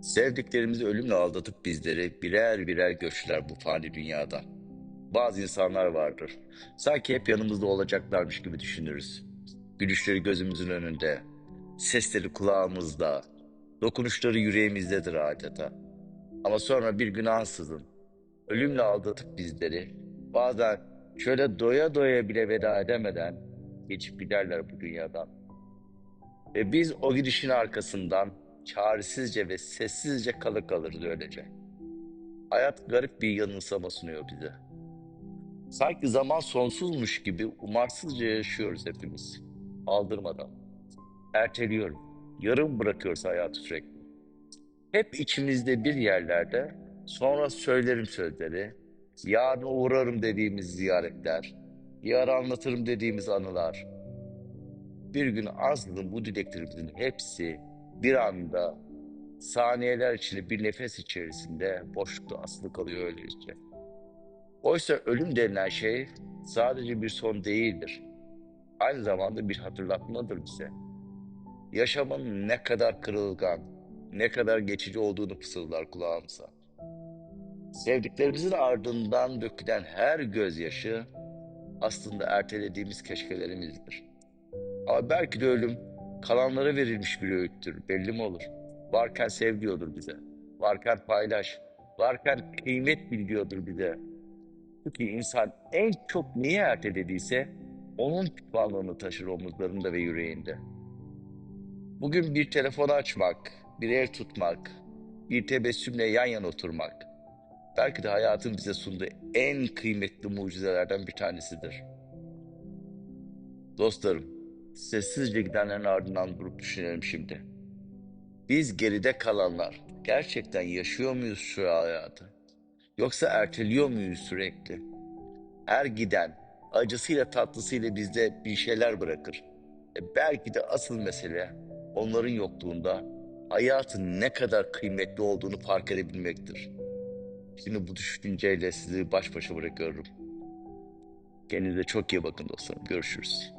Sevdiklerimizi ölümle aldatıp bizleri birer birer göçler bu fani dünyada. Bazı insanlar vardır. Sanki hep yanımızda olacaklarmış gibi düşünürüz. Gülüşleri gözümüzün önünde, sesleri kulağımızda, dokunuşları yüreğimizdedir adeta. Ama sonra bir gün ansızın ölümle aldatıp bizleri bazen şöyle doya doya bile veda edemeden geçip giderler bu dünyadan. Ve biz o gidişin arkasından çaresizce ve sessizce kalı kalırız öylece. Hayat garip bir yanılsama sunuyor bize. Sanki zaman sonsuzmuş gibi umarsızca yaşıyoruz hepimiz. Aldırmadan. Erteliyorum. Yarım bırakıyoruz hayatı sürekli. Hep içimizde bir yerlerde sonra söylerim sözleri, yarın uğrarım dediğimiz ziyaretler, yarın anlatırım dediğimiz anılar. Bir gün ansızın bu dileklerimizin hepsi bir anda saniyeler içinde bir nefes içerisinde boşlukta asılı kalıyor öylece. Oysa ölüm denilen şey sadece bir son değildir. Aynı zamanda bir hatırlatmadır bize. Yaşamın ne kadar kırılgan, ne kadar geçici olduğunu fısıldar kulağımıza. Sevdiklerimizin ardından dökülen her gözyaşı aslında ertelediğimiz keşkelerimizdir. Ama belki de ölüm kalanlara verilmiş bir öğüttür, belli mi olur? Varken sev diyordur bize. Varken paylaş. Varken kıymet bil diyordur bize. Çünkü insan en çok niye ertelediyse onun pişmanlığını taşır omuzlarında ve yüreğinde. Bugün bir telefonu açmak, bir ev tutmak, bir tebessümle yan yana oturmak belki de hayatın bize sunduğu en kıymetli mucizelerden bir tanesidir. Dostlarım, sessizce gidenlerin ardından durup düşünelim şimdi. Biz geride kalanlar gerçekten yaşıyor muyuz şu hayatı? Yoksa erteliyor muyuz sürekli? Her giden acısıyla tatlısıyla bizde bir şeyler bırakır. E belki de asıl mesele onların yokluğunda hayatın ne kadar kıymetli olduğunu fark edebilmektir. Şimdi bu düşünceyle sizi baş başa bırakıyorum. Kendinize çok iyi bakın dostlarım. Görüşürüz.